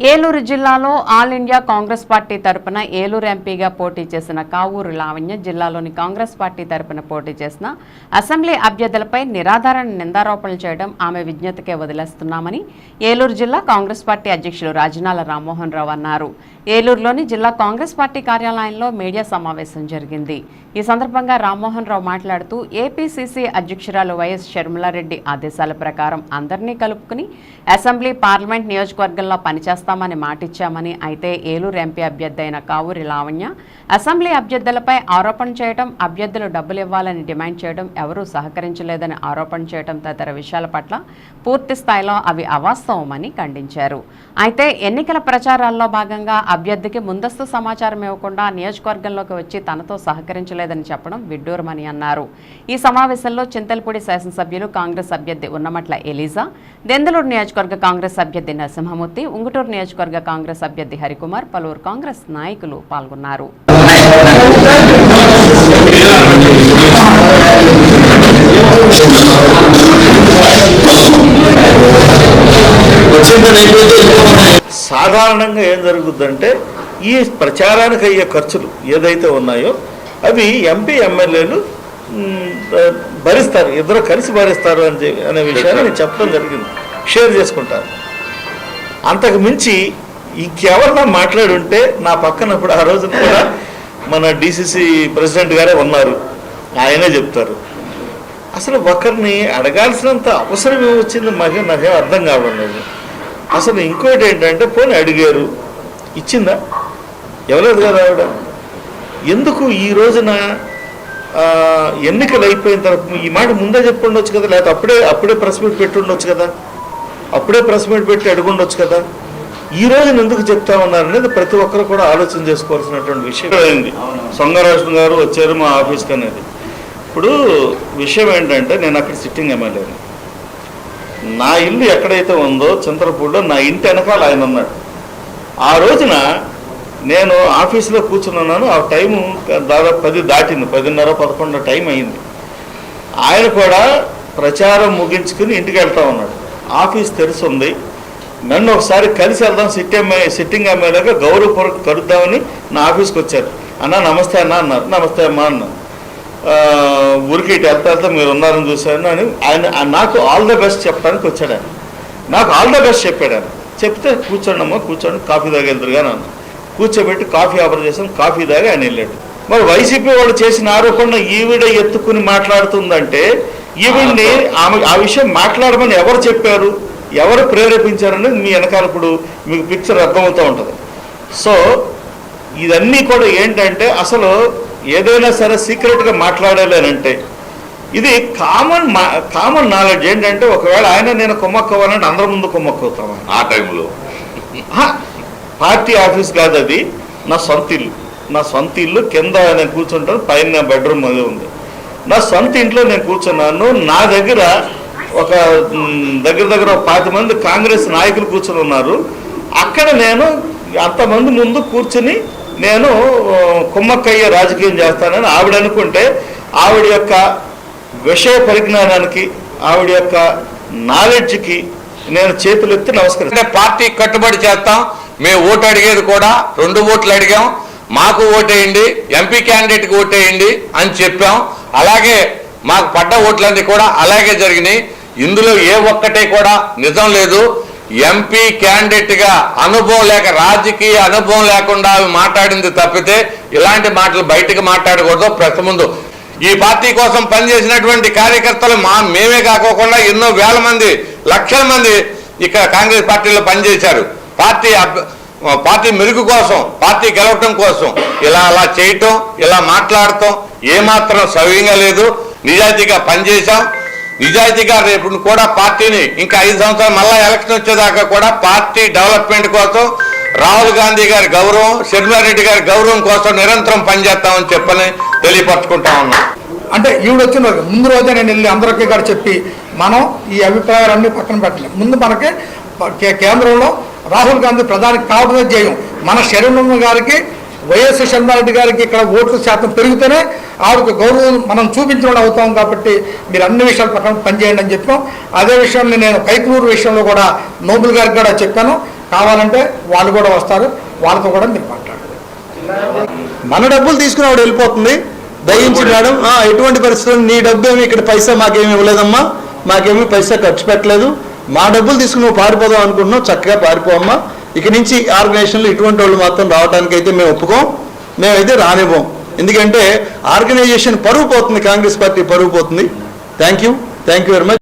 ఏలూరు జిల్లాలో all India Congress party తరపున ఏలూరు ఎంపీగా పోటీ చేసిన కావూరు లావణ్య జిల్లాలోని కాంగ్రెస్ పార్టీ తరపున పోటీ చేసిన అసెంబ్లీ అభ్యర్థులపై నిరాధారణ నిందారోపణలు చేయడం ఆమె విజ్ఞతకే వదిలేస్తున్నామని ఏలూరు జిల్లా కాంగ్రెస్ పార్టీ అధ్యక్షులు రాజనాల రామ్మోహన్ రావు అన్నారు. ఏలూరులోని జిల్లా కాంగ్రెస్ పార్టీ కార్యాలయంలో మీడియా సమావేశం జరిగింది. ఈ సందర్భంగా రామ్మోహన్ రావు మాట్లాడుతూ ఏపీసీసీ అధ్యక్షురాలు వైఎస్ షర్మిలారెడ్డి ఆదేశాల ప్రకారం అందరినీ కలుపుకుని అసెంబ్లీ పార్లమెంట్ నియోజకవర్గంలో పనిచేస్తామని మాటిచ్చామని అయితే ఏలూరు ఎంపీ అభ్యర్థి అయిన కావూరి లావణ్య అసెంబ్లీ అభ్యర్థులపై ఆరోపణ చేయడం అభ్యర్థులు డబ్బులు ఇవ్వాలని డిమాండ్ చేయడం ఎవరూ సహకరించలేదని ఆరోపణ చేయడం తదితర విషయాల పట్ల పూర్తి స్థాయిలో అవి అవాస్తవమని ఖండించారు. అయితే ఎన్నికల ప్రచారాల్లో భాగంగా అభ్యర్థికి ముందస్తు సమాచారం ఇవ్వకుండా నియోజకవర్గంలోకి వచ్చి తనతో సహకరించలేదని చెప్పడం విడ్డూరమని అన్నారు. ఈ సమావేశంలో చింతలపూడి శాసనసభ్యులు కాంగ్రెస్ అభ్యర్థి ఉన్నమట్ల ఎలిజా దెందలూరు నియోజకవర్గ కాంగ్రెస్ అభ్యర్థి నరసింహమూర్తి ఉంగుటూరు నియోజకవర్గ కాంగ్రెస్ అభ్యర్థి హరికుమార్ పలువురు కాంగ్రెస్ నాయకులు పాల్గొన్నారు. సాధారణంగా ఏం జరుగుద్దంటే ఈ ప్రచారానికి అయ్యే ఖర్చులు ఏదైతే ఉన్నాయో అవి ఎంపీ ఎమ్మెల్యేలు భరిస్తారు. ఇద్దరు కలిసి భరిస్తారు అని అనే విషయాన్ని నేను చెప్పడం జరిగింది. షేర్ చేసుకుంటారు. అంతకు మించి ఇంకెవరన్నా మాట్లాడుంటే నా పక్కన ఇప్పుడు ఆ రోజు కూడా మన డిసిసి ప్రెసిడెంట్ గారే ఉన్నారు. ఆయనే చెప్తారు. అసలు ఒకరిని అడగాల్సినంత అవసరం ఏమొచ్చింది? మాకే నాకేం అర్థం కావడం లేదు. అసలు ఇంకోటి ఏంటంటే పోనీ అడిగారు. ఇచ్చిందా? ఇవ్వలేదు కదా ఆవిడ? ఎందుకు ఈ రోజున ఎన్నికలు అయిపోయిన తర్వాత ఈ మాట ముందే చెప్పుండొచ్చు కదా? లేకపోతే అప్పుడే అప్పుడే ప్రెస్ మీట్ పెట్టుండొచ్చు కదా? అప్పుడే ప్రెస్ మీట్ పెట్టి అడుగుండొచ్చు కదా. ఈ రోజున ఎందుకు చెప్తా ఉన్నారు అనేది ప్రతి ఒక్కరు కూడా ఆలోచన చేసుకోవాల్సినటువంటి విషయం. అయింది. సొంగరాజు గారు వచ్చారు మా ఆఫీస్కి అనేది. ఇప్పుడు విషయం ఏంటంటే నేను అక్కడ సిట్టింగ్ ఎమ్మెల్యేని నా. ఇల్లు ఎక్కడైతే ఉందో చింతలపూడిలో నా ఇంటి వెనకాల ఆయన ఉన్నాడు. ఆ రోజున నేను ఆఫీసులో కూర్చున్నాను. ఆ టైము దాదాపు పది దాటింది. పదిన్నర పదకొండు టైం అయింది. ఆయన కూడా ప్రచారం ముగించుకుని ఇంటికి వెళ్తా ఉన్నాడు. ఆఫీస్ తెరిచి ఉంది నన్ను ఒకసారి కలిసి వెళ్దాం సిట్టింగ్ సిట్టింగ్ ఎమ్మెల్యేగా గౌరవపూర్వక కలుద్దామని నా ఆఫీస్కి వచ్చారు. అన్న నమస్తే అన్న అన్నారు. నమస్తే అమ్మా అన్న. ఊరికి ఇటు వెళ్తా వెళ్తా మీరు ఉన్నారని చూశాను అని ఆయన నాకు ఆల్ ద బెస్ట్ చెప్పడానికి వచ్చాడు ఆయన. నాకు ఆల్ ద బెస్ట్ చెప్పాడు ఆయన. చెప్తే కూర్చోండమ్మా కూర్చోండి కాఫీ తాగెళ్తారు కానీ అన్న కూర్చోబెట్టి కాఫీ ఆఫర్ చేసాం కాఫీ తాగి ఆయన వెళ్ళాడు. మరి వైసీపీ వాళ్ళు చేసిన ఆరోపణ ఈవిడ ఎత్తుకుని మాట్లాడుతుందంటే ఈవిడ్ని ఆమె ఆ విషయం మాట్లాడమని ఎవరు చెప్పారు? ఎవరు ప్రేరేపించారనేది మీ వెనకాల ఇప్పుడు మీకు పిక్చర్ అర్థమవుతూ ఉంటుంది. సో ఇదన్నీ కూడా ఏంటంటే అసలు ఏదైనా సరే సీక్రెట్గా మాట్లాడాలేనంటే ఇది కామన్ మా కామన్ నాలెడ్జ్ ఏంటంటే ఒకవేళ ఆయన నేను కుమ్మక్కవ్వాలంటే అందరి ముందు కుమ్మక్కవుతామా ఆ టైంలో. పార్టీ ఆఫీస్ కాదు అది. నా సొంత ఇల్లు నా సొంత ఇల్లు కింద నేను కూర్చుంటాను పైన బెడ్రూమ్ అది ఉంది. నా సొంత ఇంట్లో నేను కూర్చున్నాను. నా దగ్గర ఒక దగ్గర దగ్గర ఒక పాతి మంది కాంగ్రెస్ నాయకులు కూర్చొని ఉన్నారు. అక్కడ నేను అంతమంది ముందు కూర్చుని నేను కుమ్మక్కయ్య రాజకీయం చేస్తానని ఆవిడ అనుకుంటే ఆవిడ యొక్క విషయ పరిజ్ఞానానికి ఆవిడ యొక్క నాలెడ్జ్కి నేను చేతులు ఎత్తి నమస్కరిస్తాను అంటే పార్టీ కట్టుబడి చేస్తాం. మేము ఓటు అడిగేది కూడా రెండు ఓట్లు అడిగాం. మాకు ఓటేయండి ఎంపీ క్యాండిడేట్కి ఓటేయండి అని చెప్పాం. అలాగే మాకు పడ్డ ఓట్లన్నీ కూడా అలాగే జరిగినాయి. ఇందులో ఏ ఒక్కటే కూడా నిజం లేదు. ఎంపీ క్యాండిడేట్గా అనుభవం లేక రాజకీయ అనుభవం లేకుండా అవి మాట్లాడింది తప్పితే ఇలాంటి మాటలు బయటకు మాట్లాడకూడదు. ప్రతి ముందు ఈ పార్టీ కోసం పనిచేసినటువంటి కార్యకర్తలు మా మేమే కాకోకుండా ఎన్నో వేల మంది లక్షల మంది ఇక్కడ కాంగ్రెస్ పార్టీలో పనిచేశారు. పార్టీ పార్టీ మెరుగు కోసం పార్టీ గెలవటం కోసం ఇలా అలా చేయటం ఇలా మాట్లాడటం ఏమాత్రం సవ్యంగా లేదు. నిజాయితీగా పనిచేశాం. నిజాయితీగా రేపు కూడా పార్టీని ఇంకా ఐదు సంవత్సరాలు మళ్ళీ ఎలక్షన్ వచ్చేదాకా కూడా పార్టీ డెవలప్మెంట్ కోసం రాహుల్ గాంధీ గారి గౌరవం శర్మారెడ్డి గారి గౌరవం కోసం నిరంతరం పనిచేస్తామని చెప్పని తెలియపరచుకుంటా ఉన్నాం. అంటే ఈవిడ వచ్చిన ముందు రోజే నేను వెళ్ళి అందరికీ కూడా చెప్పి మనం ఈ అభిప్రాయాలన్నీ పక్కన పెట్టలేం. ముందు మనకి కేంద్రంలో రాహుల్ గాంధీ ప్రధాని కావడమే జయం మన శరణ్ గారికి వైఎస్ శర్మారెడ్డి గారికి ఇక్కడ ఓట్ల శాతం పెరిగితేనే ఆవిడకి గౌరవం మనం చూపించడం అవుతాం కాబట్టి మీరు అన్ని విషయాల పక్కన పనిచేయండి అని చెప్పాం. అదే విషయాన్ని నేను కైకూరు విషయంలో కూడా నోబుల్ గారికి కూడా చెప్పాను. కావాలంటే వాళ్ళు కూడా వస్తారు. వాళ్ళతో కూడా మీరు మాట్లాడండి. మన డబ్బులు తీసుకుని ఆవిడ వెళ్ళిపోతుంది. దయించి మేడం ఆ, ఎటువంటి పరిస్థితులు నీ డబ్బు ఏమి ఇక్కడ పైసా మాకేమి ఇవ్వలేదమ్మా. మాకేమి పైసా ఖర్చు పెట్టలేదు. మా డబ్బులు తీసుకుని నువ్వు పారిపోదాం అనుకుంటున్నావు. చక్కగా పారిపోమ్మా ఇక నుంచి ఆర్గనైజేషన్లు ఇటువంటి వాళ్ళు మాత్రం రావడానికి అయితే మేము ఒప్పుకోం. మేమైతే రానివ్వం. ఎందుకంటే ఆర్గనైజేషన్ పరువు పోతుంది కాంగ్రెస్ పార్టీ పరువు పోతుంది. Thank you thank you very much